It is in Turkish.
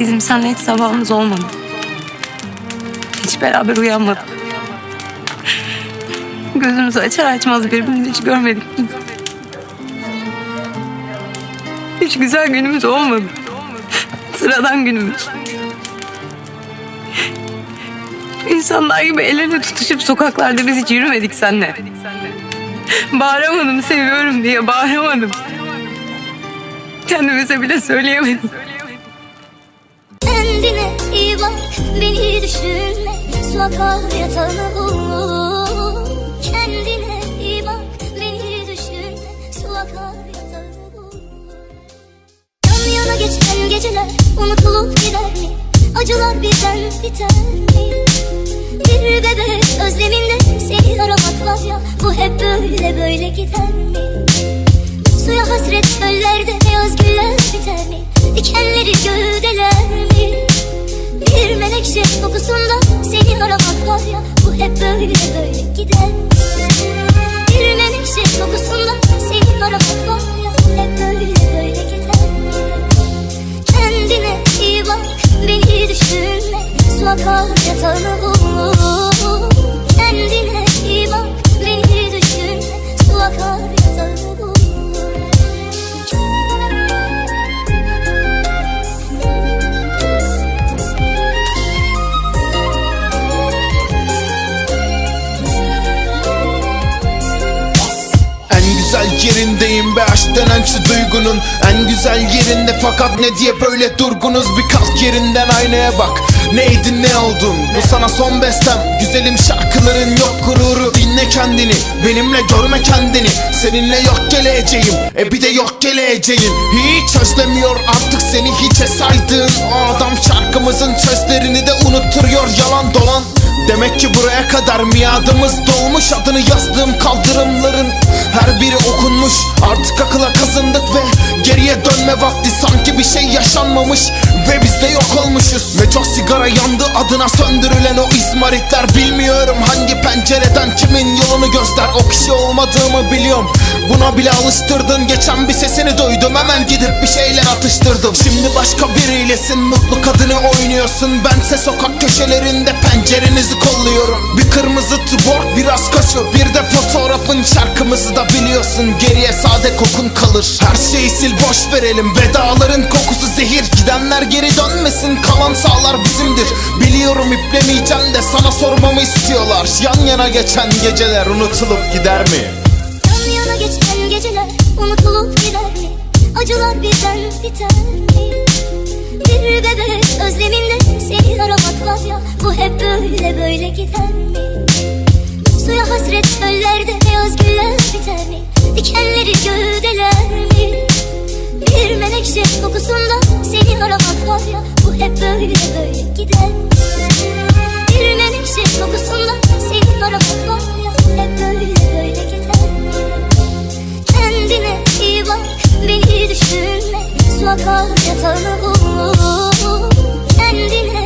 Bizim seninle hiç sabahımız olmadı. Hiç beraber uyanmadık. Gözümüzü açar açmaz birbirimizi hiç görmedik. Hiç güzel günümüz olmadı. Sıradan günümüz. İnsanlar gibi el ele tutuşup sokaklarda biz hiç yürümedik seninle. Bağıramadım seviyorum diye bağıramadım. Kendimize bile söyleyemedim. Bak, beni düşünme Su akar yatağını bul Kendine iyi bak, beni düşünme Su akar yatağını bul Yan yana geçen geceler unutulup gider mi? Acılar birden biter mi? Bir bebek özleminde seni aramak var ya Bu hep böyle böyle gider mi? Menekşe kokusunda seni aramak var ya Bu hep böyle böyle gider? Bir menekşe kokusunda seni aramak var ya hep böyle böyle gider? Kendine iyi bak, beni düşünme Su akar yatağını bul En güzel yerindeyim be aşk denen şu duygunun En güzel yerinde. Fakat ne diye böyle durgunuz? Bir kalk yerinden aynaya bak. Neydin ne oldun? Bu sana son bestem. Güzelim şarkıların yok gururu. Dinle kendini benimle görme kendini. Seninle yok geleceğim. E bir de yok geleceğin. Hiç özlemiyor artık seni hiçe saydığın O adam şarkımızın sözlerini de unutturuyor yalan dolan Demek ki buraya kadar miadımız dolmuş. Adını yazdığım kaldırımların her biri okunmuş. Artık akıla kazındık ve geriye dönme vakti Sanki bir şey yaşanmamış ve biz de yok olmuşuz. Ve çok sigara yandı adına söndürülen o izmaritler. Bilmiyorum hangi pencereden kimin yolunu göster. O kişi olmadığımı biliyorum. Buna bile alıştırdın. Geçen bir sesini duydum Hemen gidip bir şeyler atıştırdım. Şimdi başka biriylesin mutlu kadını oynuyorsun. Bense sokak köşelerinde pencerenizi kolluyorum. Bir kırmızı tuborg biraz kaşu Bir de fotoğrafın şarkımızı da biliyorsun. Geriye sade kokun kalır. Her şeyi sil boş verelim. Vedaların kokusu zehir. Gidenler geri dönmesin. Kalan sağlar bizimdir. Biliyorum iplemeyeceğim de sana sormamı istiyorlar. Yan yana geçen geceler unutulup gider mi? Yan yana geçen geceler unutulup gider mi? Acılar birden biter mi? Bir bebek bu hep böyle böyle gider mi? Suya hasret çöllerde beyaz güller biter mi? Dikenleri gövdeler mi? Bir menekşe kokusunda seni aramak var ya Bu hep böyle böyle gider mi? Bir menekşe kokusunda seni aramak var ya Hep böyle böyle gider mi? Kendine iyi bak beni düşünme Su akar yatağını bul Kendine